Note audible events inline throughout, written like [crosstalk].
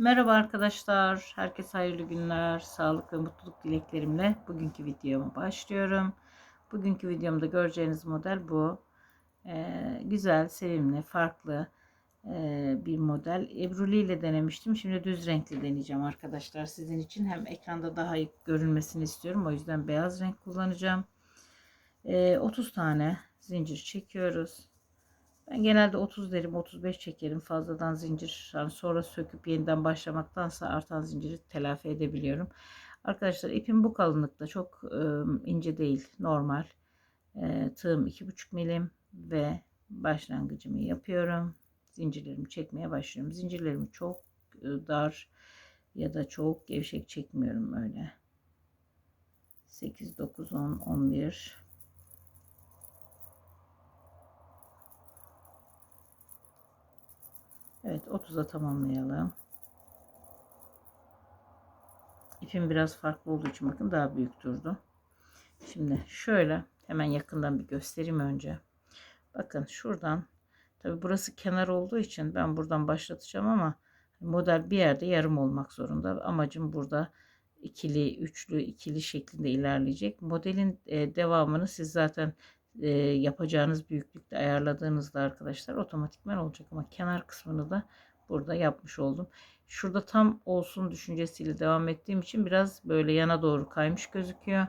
Merhaba arkadaşlar. Herkese hayırlı günler, sağlık ve mutluluk dileklerimle bugünkü videoma başlıyorum. Bugünkü videomda göreceğiniz model bu. Ee, güzel, sevimli, farklı e, bir model. Ebruli ile denemiştim. Şimdi düz renkli deneyeceğim arkadaşlar. Sizin için hem ekranda daha iyi görünmesini istiyorum. O yüzden beyaz renk kullanacağım. Ee, 30 tane zincir çekiyoruz. Ben genelde 30 derim 35 çekerim fazladan zincir yani sonra söküp yeniden başlamaktansa artan zinciri telafi edebiliyorum. Arkadaşlar ipim bu kalınlıkta çok e, ince değil normal. E, tığım 2,5 milim ve başlangıcımı yapıyorum. Zincirlerimi çekmeye başlıyorum. Zincirlerimi çok e, dar ya da çok gevşek çekmiyorum öyle. 8, 9, 10, 11, Evet 30'a tamamlayalım. İpim biraz farklı olduğu için bakın daha büyük durdu. Şimdi şöyle hemen yakından bir göstereyim önce. Bakın şuradan tabi burası kenar olduğu için ben buradan başlatacağım ama model bir yerde yarım olmak zorunda. Amacım burada ikili, üçlü, ikili şeklinde ilerleyecek. Modelin e, devamını siz zaten e, yapacağınız büyüklükte ayarladığınızda arkadaşlar otomatikman olacak ama kenar kısmını da burada yapmış oldum. Şurada tam olsun düşüncesiyle devam ettiğim için biraz böyle yana doğru kaymış gözüküyor.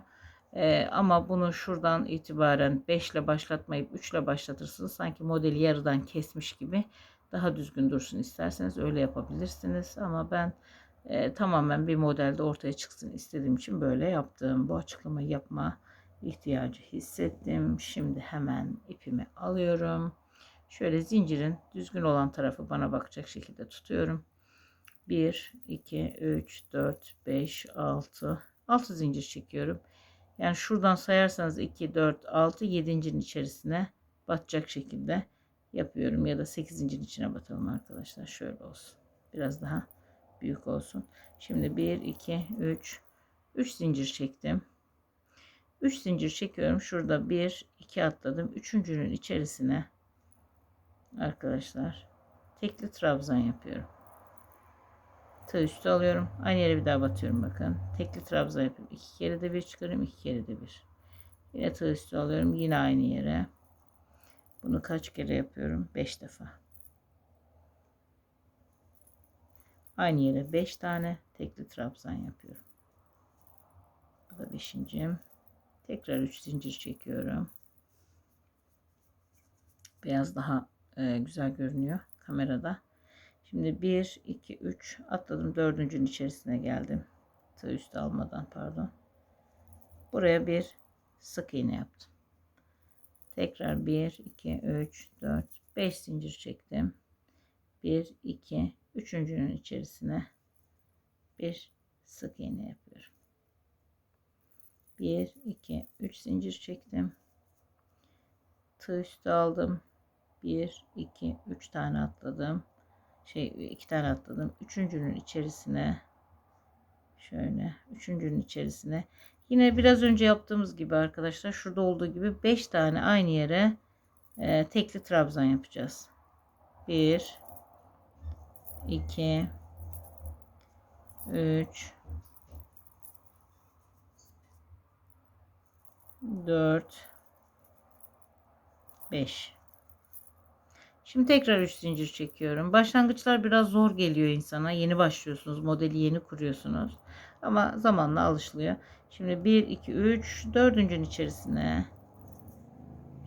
Ee, ama bunu şuradan itibaren 5 ile başlatmayıp 3 ile başlatırsınız. Sanki modeli yarıdan kesmiş gibi daha düzgün dursun isterseniz öyle yapabilirsiniz. Ama ben e, tamamen bir modelde ortaya çıksın istediğim için böyle yaptım. Bu açıklamayı yapma ihtiyacı hissettim. Şimdi hemen ipimi alıyorum. Şöyle zincirin düzgün olan tarafı bana bakacak şekilde tutuyorum. 1, 2, 3, 4, 5, 6. 6 zincir çekiyorum. Yani şuradan sayarsanız 2, 4, 6, 7. içerisine batacak şekilde yapıyorum. Ya da 8 zincirin içine batalım arkadaşlar. Şöyle olsun. Biraz daha büyük olsun. Şimdi 1, 2, 3, 3 zincir çektim. 3 zincir çekiyorum. Şurada 1 2 atladım. Üçüncünün içerisine arkadaşlar tekli trabzan yapıyorum. Tığ üstü alıyorum. Aynı yere bir daha batıyorum bakın. Tekli trabzan yapıyorum. 2 kere de bir çıkarıyorum. 2 kere de bir. Yine tığ üstü alıyorum. Yine aynı yere. Bunu kaç kere yapıyorum? 5 defa. Aynı yere 5 tane tekli trabzan yapıyorum. Bu da beşincim. Tekrar 3 zincir çekiyorum. Beyaz daha e, güzel görünüyor kamerada. Şimdi 1, 2, 3 atladım. Dördüncünün içerisine geldim. Tığ üstü almadan pardon. Buraya bir sık iğne yaptım. Tekrar 1, 2, 3, 4, 5 zincir çektim. 1, 2, üçüncünün içerisine bir sık iğne yapıyorum. 1 2 3 zincir çektim. Tığ üstü aldım. 1 2 3 tane atladım. Şey 2 tane atladım. Üçüncünün içerisine şöyle üçüncünün içerisine. Yine biraz önce yaptığımız gibi arkadaşlar şurada olduğu gibi 5 tane aynı yere e, tekli trabzan yapacağız. 1 2 3 4 5 Şimdi tekrar 3 zincir çekiyorum. Başlangıçlar biraz zor geliyor insana. Yeni başlıyorsunuz. Modeli yeni kuruyorsunuz. Ama zamanla alışılıyor. Şimdi 1 2 3 dördüncünün içerisine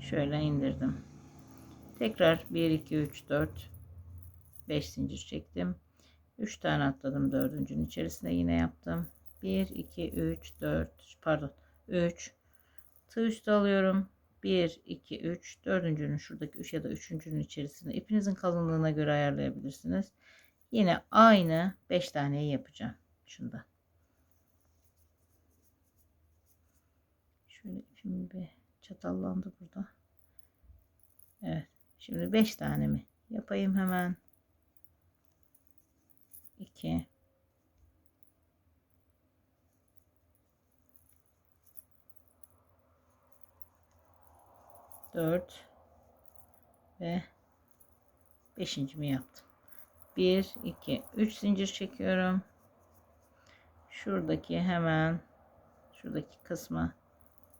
şöyle indirdim. Tekrar 1 2 3 4 5 zincir çektim. 3 tane atladım dördüncünün içerisine yine yaptım. 1 2 3 4 pardon 3 tığ üstü alıyorum. 1 2 3 dördüncünün şuradaki 3 ya da üçüncünün içerisine ipinizin kalınlığına göre ayarlayabilirsiniz. Yine aynı 5 taneyi yapacağım. Şunda. Şöyle ipim bir çatallandı burada. Evet. Şimdi 5 tane mi yapayım hemen. 2 4 ve 5. mi yaptım. 1 2 3 zincir çekiyorum. Şuradaki hemen şuradaki kısma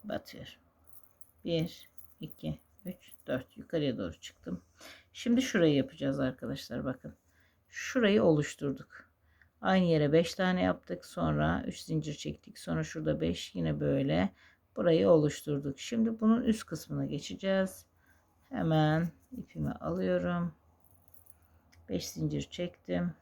batıyorum. 1 2 3 4 yukarıya doğru çıktım. Şimdi şurayı yapacağız arkadaşlar bakın. Şurayı oluşturduk. Aynı yere 5 tane yaptık. Sonra 3 zincir çektik. Sonra şurada 5 yine böyle burayı oluşturduk. Şimdi bunun üst kısmına geçeceğiz. Hemen ipimi alıyorum. 5 zincir çektim.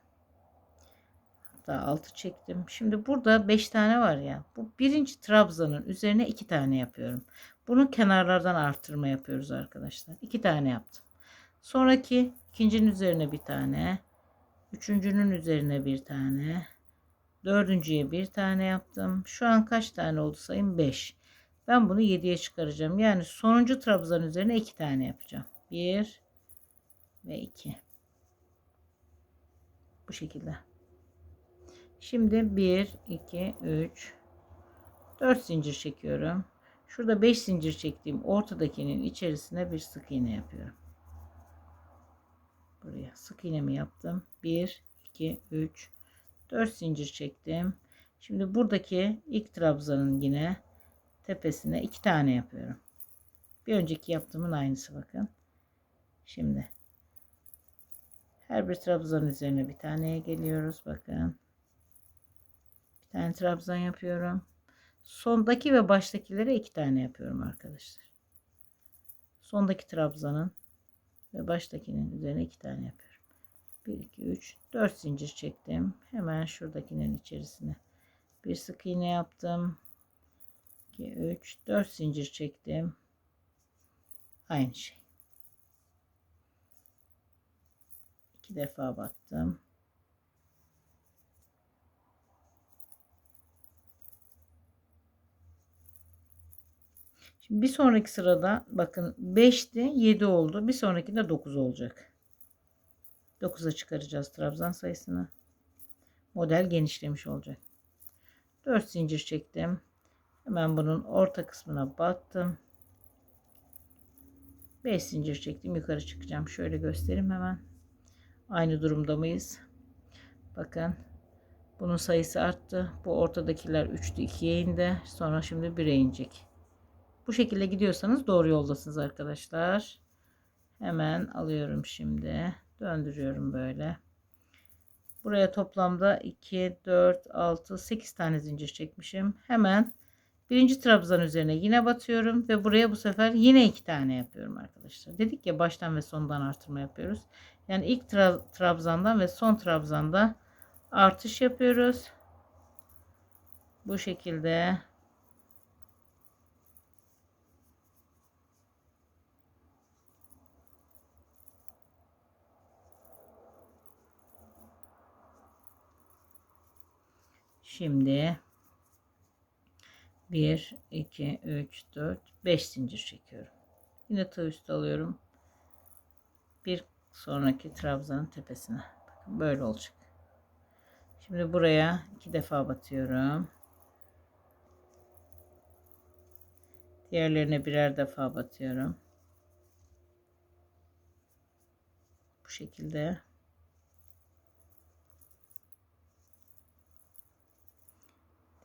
Hatta 6 çektim. Şimdi burada 5 tane var ya. Bu birinci trabzanın üzerine 2 tane yapıyorum. Bunu kenarlardan artırma yapıyoruz arkadaşlar. 2 tane yaptım. Sonraki ikincinin üzerine bir tane. Üçüncünün üzerine bir tane. Dördüncüye bir tane yaptım. Şu an kaç tane oldu sayın? 5. Ben bunu 7'ye çıkaracağım. Yani sonuncu trabzan üzerine 2 tane yapacağım. 1 ve 2. Bu şekilde. Şimdi 1, 2, 3, 4 zincir çekiyorum. Şurada 5 zincir çektiğim ortadakinin içerisine bir sık iğne yapıyorum. Buraya sık iğnemi yaptım. 1, 2, 3, 4 zincir çektim. Şimdi buradaki ilk trabzanın yine tepesine 2 tane yapıyorum. Bir önceki yaptığımın aynısı bakın. Şimdi her bir trabzan üzerine bir taneye geliyoruz. Bakın. Bir tane trabzan yapıyorum. Sondaki ve baştakilere iki tane yapıyorum arkadaşlar. Sondaki trabzanın ve baştakinin üzerine iki tane yapıyorum. 1 2 3 4 zincir çektim. Hemen şuradakinin içerisine bir sık iğne yaptım. 2 3 4 zincir çektim. Aynı şey. iki defa battım. Şimdi bir sonraki sırada bakın 5'ti 7 oldu. Bir sonraki de 9 olacak. 9'a çıkaracağız trabzan sayısını. Model genişlemiş olacak. 4 zincir çektim. Hemen bunun orta kısmına battım. 5 zincir çektim. Yukarı çıkacağım. Şöyle göstereyim hemen. Aynı durumda mıyız? Bakın. Bunun sayısı arttı. Bu ortadakiler 3'tü 2'ye indi. Sonra şimdi 1'e inecek. Bu şekilde gidiyorsanız doğru yoldasınız arkadaşlar. Hemen alıyorum şimdi. Döndürüyorum böyle. Buraya toplamda 2, 4, 6, 8 tane zincir çekmişim. Hemen birinci trabzan üzerine yine batıyorum. Ve buraya bu sefer yine 2 tane yapıyorum arkadaşlar. Dedik ya baştan ve sondan artırma yapıyoruz. Yani ilk tra trabzandan ve son trabzanda artış yapıyoruz. Bu şekilde Şimdi 1 2 3 4 5 zincir çekiyorum. Yine tığ üstü alıyorum. Bir sonraki trabzanın tepesine. Bakın böyle olacak. Şimdi buraya iki defa batıyorum. Diğerlerine birer defa batıyorum. Bu şekilde.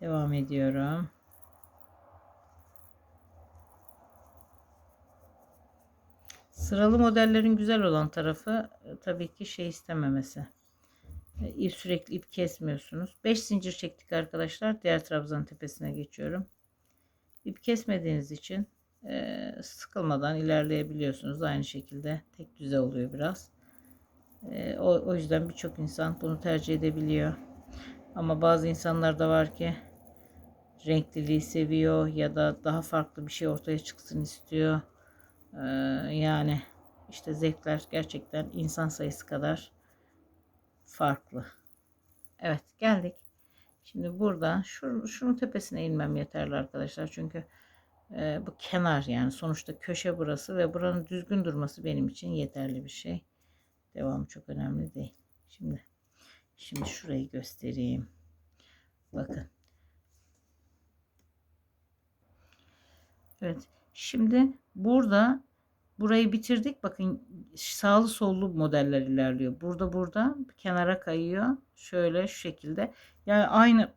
Devam ediyorum. Sıralı modellerin güzel olan tarafı e, tabii ki şey istememesi. E, ip sürekli ip kesmiyorsunuz. 5 zincir çektik arkadaşlar. Diğer trabzan tepesine geçiyorum. İp kesmediğiniz için e, sıkılmadan ilerleyebiliyorsunuz. Aynı şekilde tek düze oluyor biraz. O, o yüzden birçok insan bunu tercih edebiliyor. Ama bazı insanlar da var ki renkliliği seviyor ya da daha farklı bir şey ortaya çıksın istiyor. Ee, yani işte zevkler gerçekten insan sayısı kadar farklı. Evet geldik. Şimdi burada şu, şunun tepesine inmem yeterli arkadaşlar. Çünkü e, bu kenar yani sonuçta köşe burası ve buranın düzgün durması benim için yeterli bir şey. Devam çok önemli değil. Şimdi şimdi şurayı göstereyim. Bakın. Evet. Şimdi burada burayı bitirdik. Bakın sağlı sollu modeller ilerliyor. Burada burada kenara kayıyor. Şöyle şu şekilde. Yani aynı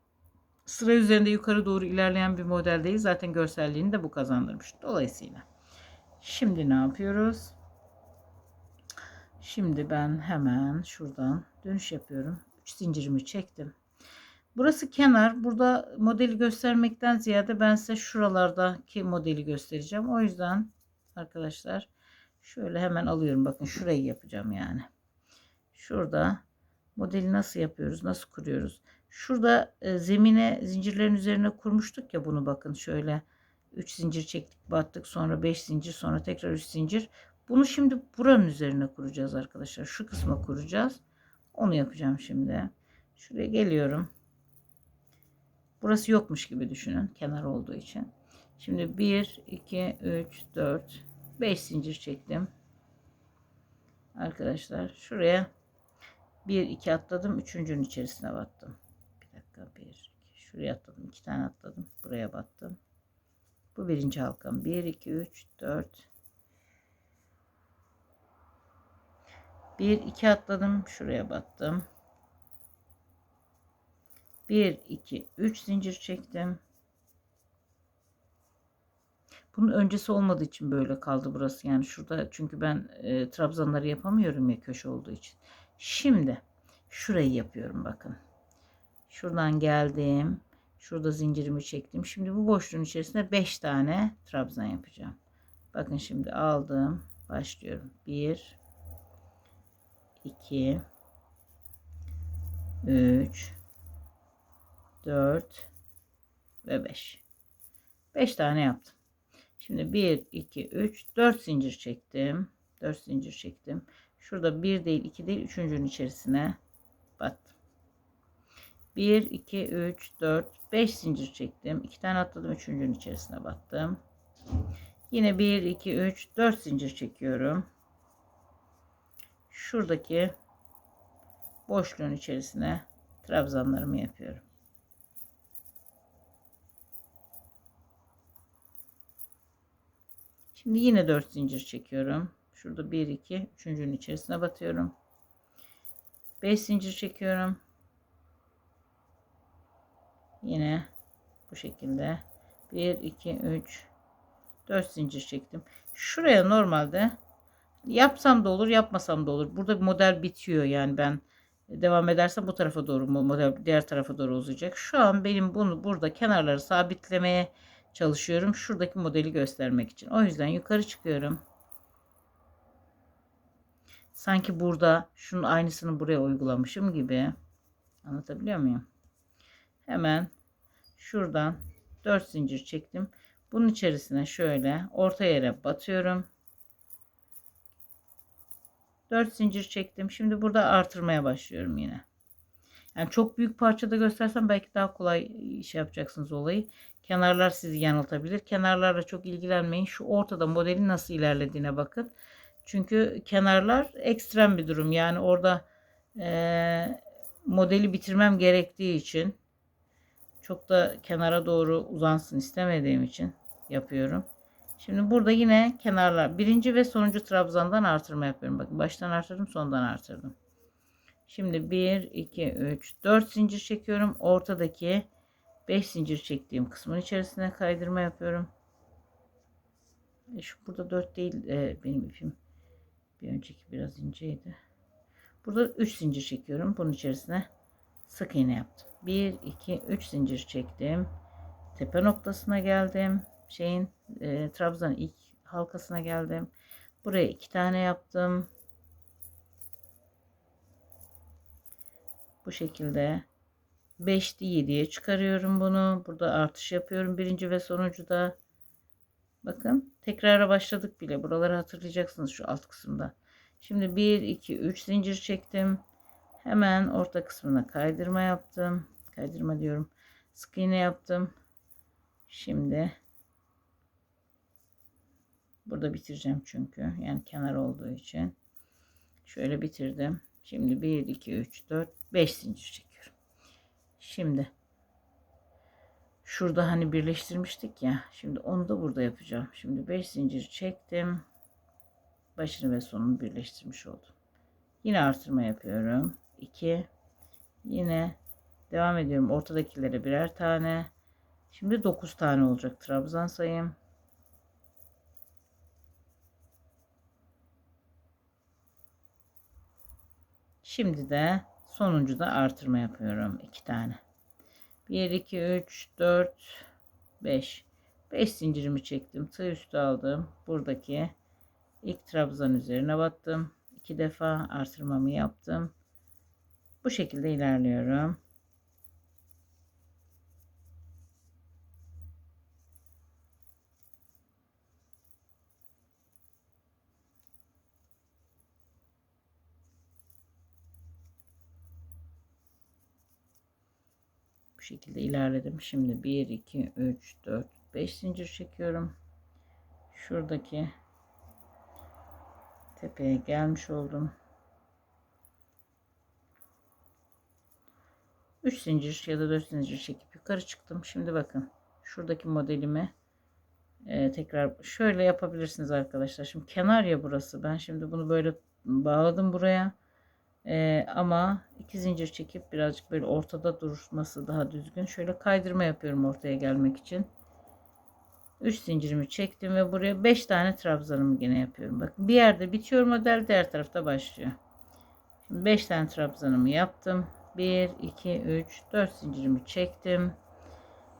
sıra üzerinde yukarı doğru ilerleyen bir model değil. Zaten görselliğini de bu kazandırmış. Dolayısıyla şimdi ne yapıyoruz? Şimdi ben hemen şuradan dönüş yapıyorum. 3 zincirimi çektim. Burası kenar. Burada modeli göstermekten ziyade ben size şuralardaki modeli göstereceğim. O yüzden arkadaşlar şöyle hemen alıyorum. Bakın şurayı yapacağım yani. Şurada modeli nasıl yapıyoruz? Nasıl kuruyoruz? Şurada e, zemine zincirlerin üzerine kurmuştuk ya bunu bakın şöyle 3 zincir çektik battık sonra 5 zincir sonra tekrar 3 zincir. Bunu şimdi buranın üzerine kuracağız arkadaşlar. Şu kısma kuracağız. Onu yapacağım şimdi. Şuraya geliyorum. Burası yokmuş gibi düşünün kenar olduğu için. Şimdi 1, 2, 3, 4, 5 zincir çektim. Arkadaşlar şuraya 1, 2 atladım. Üçüncünün içerisine battım. Bir dakika 1, 2, şuraya atladım. 2 tane atladım. Buraya battım. Bu birinci halkam. 1, 2, 3, 4, 1 2 atladım şuraya battım 1 2 3 zincir çektim bunun öncesi olmadığı için böyle kaldı burası. Yani şurada çünkü ben e, trabzanları yapamıyorum ya köşe olduğu için. Şimdi şurayı yapıyorum bakın. Şuradan geldim. Şurada zincirimi çektim. Şimdi bu boşluğun içerisinde 5 tane trabzan yapacağım. Bakın şimdi aldım. Başlıyorum. 1 2 3 4 ve 5 5 tane yaptım şimdi 1 2 3 4 zincir çektim. 4 zincir çektim. Şurada 1 değil 2 değil üçüncünün içerisine battım. 1 2 3 4 5 zincir çektim. 2 tane atladım üçüncünün içerisine battım. Yine 1 2 3 4 zincir çekiyorum. Şuradaki boşluğun içerisine trabzanlarımı yapıyorum. Şimdi yine 4 zincir çekiyorum. Şurada 1 2 üçüncünün içerisine batıyorum. 5 zincir çekiyorum. Yine bu şekilde 1 2 3 4 zincir çektim. Şuraya normalde Yapsam da olur, yapmasam da olur. Burada model bitiyor yani ben devam edersem bu tarafa doğru model diğer tarafa doğru uzayacak. Şu an benim bunu burada kenarları sabitlemeye çalışıyorum. Şuradaki modeli göstermek için. O yüzden yukarı çıkıyorum. Sanki burada şunun aynısını buraya uygulamışım gibi. Anlatabiliyor muyum? Hemen şuradan 4 zincir çektim. Bunun içerisine şöyle orta yere batıyorum. 4 zincir çektim. Şimdi burada artırmaya başlıyorum yine. Yani çok büyük parçada göstersem belki daha kolay şey yapacaksınız olayı. Kenarlar sizi yanıltabilir. Kenarlarla çok ilgilenmeyin. Şu ortada modelin nasıl ilerlediğine bakın. Çünkü kenarlar ekstrem bir durum. Yani orada e, modeli bitirmem gerektiği için çok da kenara doğru uzansın istemediğim için yapıyorum. Şimdi burada yine kenarlar birinci ve sonuncu trabzandan artırma yapıyorum. Bakın baştan artırdım sondan artırdım. Şimdi 1 2 3 4 zincir çekiyorum. Ortadaki 5 zincir çektiğim kısmın içerisine kaydırma yapıyorum. E şu burada 4 değil e, benim ipim. Bir önceki biraz inceydi. Burada 3 zincir çekiyorum. Bunun içerisine sık iğne yaptım. 1 2 3 zincir çektim. Tepe noktasına geldim şeyin e, trabzan ilk halkasına geldim. Buraya iki tane yaptım. Bu şekilde 5'ti 7'ye çıkarıyorum bunu. Burada artış yapıyorum birinci ve sonuncu da. Bakın tekrara başladık bile. Buraları hatırlayacaksınız şu alt kısımda. Şimdi 1 2 3 zincir çektim. Hemen orta kısmına kaydırma yaptım. Kaydırma diyorum. Sık iğne yaptım. Şimdi Burada bitireceğim çünkü. Yani kenar olduğu için. Şöyle bitirdim. Şimdi 1, 2, 3, 4, 5 zincir çekiyorum. Şimdi şurada hani birleştirmiştik ya. Şimdi onu da burada yapacağım. Şimdi 5 zincir çektim. başını ve sonunu birleştirmiş oldum. Yine artırma yapıyorum. 2 yine devam ediyorum. Ortadakilere birer tane. Şimdi 9 tane olacak trabzan sayım. Şimdi de sonuncu da artırma yapıyorum. 2 tane. 1 2 3 4 5 5 zincirimi çektim. Tığ üstü aldım. Buradaki ilk trabzan üzerine battım. 2 defa artırmamı yaptım. Bu şekilde ilerliyorum. Bu şekilde ilerledim. Şimdi 1 2 3 4 5 zincir çekiyorum. Şuradaki tepeye gelmiş oldum. 3 zincir ya da 4 zincir çekip yukarı çıktım. Şimdi bakın şuradaki modelimi e, tekrar şöyle yapabilirsiniz arkadaşlar. Şimdi kenar ya burası. Ben şimdi bunu böyle bağladım buraya. E, ama iki zincir çekip birazcık böyle ortada durması daha düzgün. Şöyle kaydırma yapıyorum ortaya gelmek için. 3 zincirimi çektim ve buraya 5 tane trabzanımı yine yapıyorum. Bakın bir yerde bitiyor model diğer tarafta başlıyor. Şimdi 5 tane trabzanımı yaptım. 1 2 3 4 zincirimi çektim.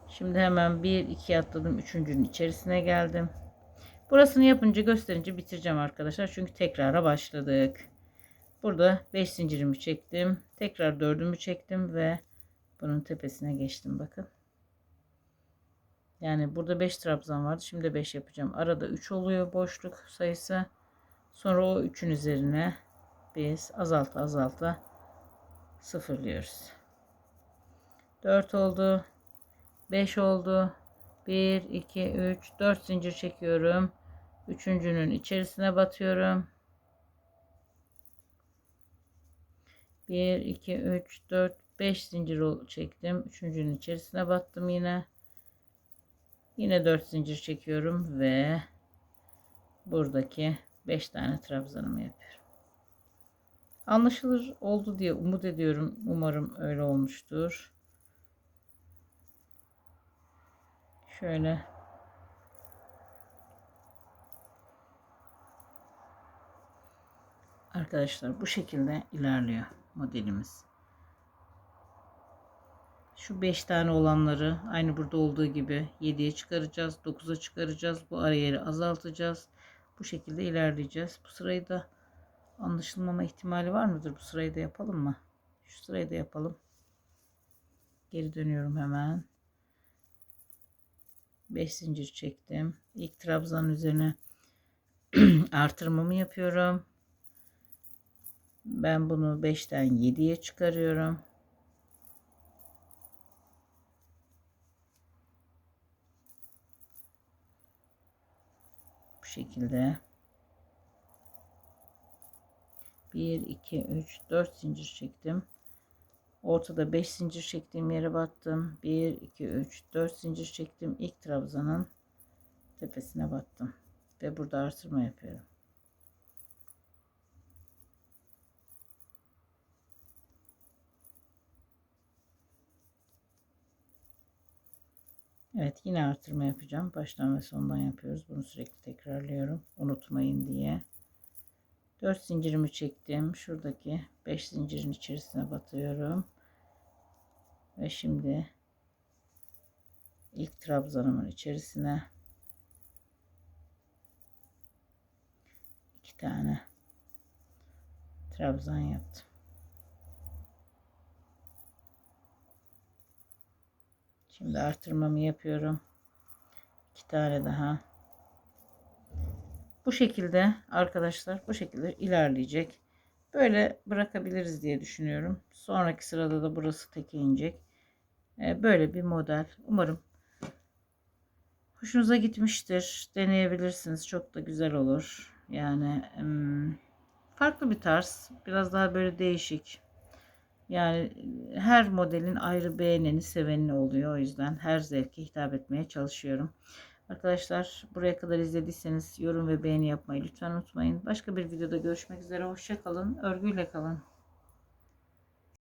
Şimdi hemen 1 2 atladım. Üçüncünün içerisine geldim. Burasını yapınca gösterince bitireceğim arkadaşlar. Çünkü tekrara başladık. Burada 5 zincirimi çektim. Tekrar 4'ümü çektim ve bunun tepesine geçtim bakın. Yani burada 5 trabzan vardı. Şimdi 5 yapacağım. Arada 3 oluyor boşluk sayısı. Sonra o 3'ün üzerine biz azalta azalta sıfırlıyoruz. 4 oldu. 5 oldu. 1 2 3 4 zincir çekiyorum. Üçüncünün içerisine batıyorum. 1 2 3 4 5 zincir çektim. Üçüncünün içerisine battım yine. Yine 4 zincir çekiyorum ve buradaki 5 tane trabzanımı yapıyorum. Anlaşılır oldu diye umut ediyorum. Umarım öyle olmuştur. Şöyle Arkadaşlar bu şekilde ilerliyor modelimiz. Şu 5 tane olanları aynı burada olduğu gibi 7'ye çıkaracağız. 9'a çıkaracağız. Bu ara yeri azaltacağız. Bu şekilde ilerleyeceğiz. Bu sırayı da anlaşılmama ihtimali var mıdır? Bu sırayı da yapalım mı? Şu sırayı da yapalım. Geri dönüyorum hemen. 5 zincir çektim. İlk trabzanın üzerine [clears throat] artırmamı yapıyorum. Ben bunu 5'ten 7'ye çıkarıyorum. Bu şekilde 1 2 3 4 zincir çektim. Ortada 5 zincir çektiğim yere battım. 1 2 3 4 zincir çektim. İlk trabzanın tepesine battım ve burada artırma yapıyorum. Evet yine artırma yapacağım. Baştan ve sondan yapıyoruz. Bunu sürekli tekrarlıyorum. Unutmayın diye. 4 zincirimi çektim. Şuradaki 5 zincirin içerisine batıyorum. Ve şimdi ilk trabzanımın içerisine iki tane trabzan yaptım. Şimdi artırmamı yapıyorum. İki tane daha. Bu şekilde arkadaşlar bu şekilde ilerleyecek. Böyle bırakabiliriz diye düşünüyorum. Sonraki sırada da burası teke inecek. Ee, böyle bir model. Umarım hoşunuza gitmiştir. Deneyebilirsiniz. Çok da güzel olur. Yani farklı bir tarz. Biraz daha böyle değişik. Yani her modelin ayrı beğeneni, seveni oluyor. O yüzden her zevke hitap etmeye çalışıyorum. Arkadaşlar buraya kadar izlediyseniz yorum ve beğeni yapmayı lütfen unutmayın. Başka bir videoda görüşmek üzere. Hoşça kalın. Örgüyle kalın.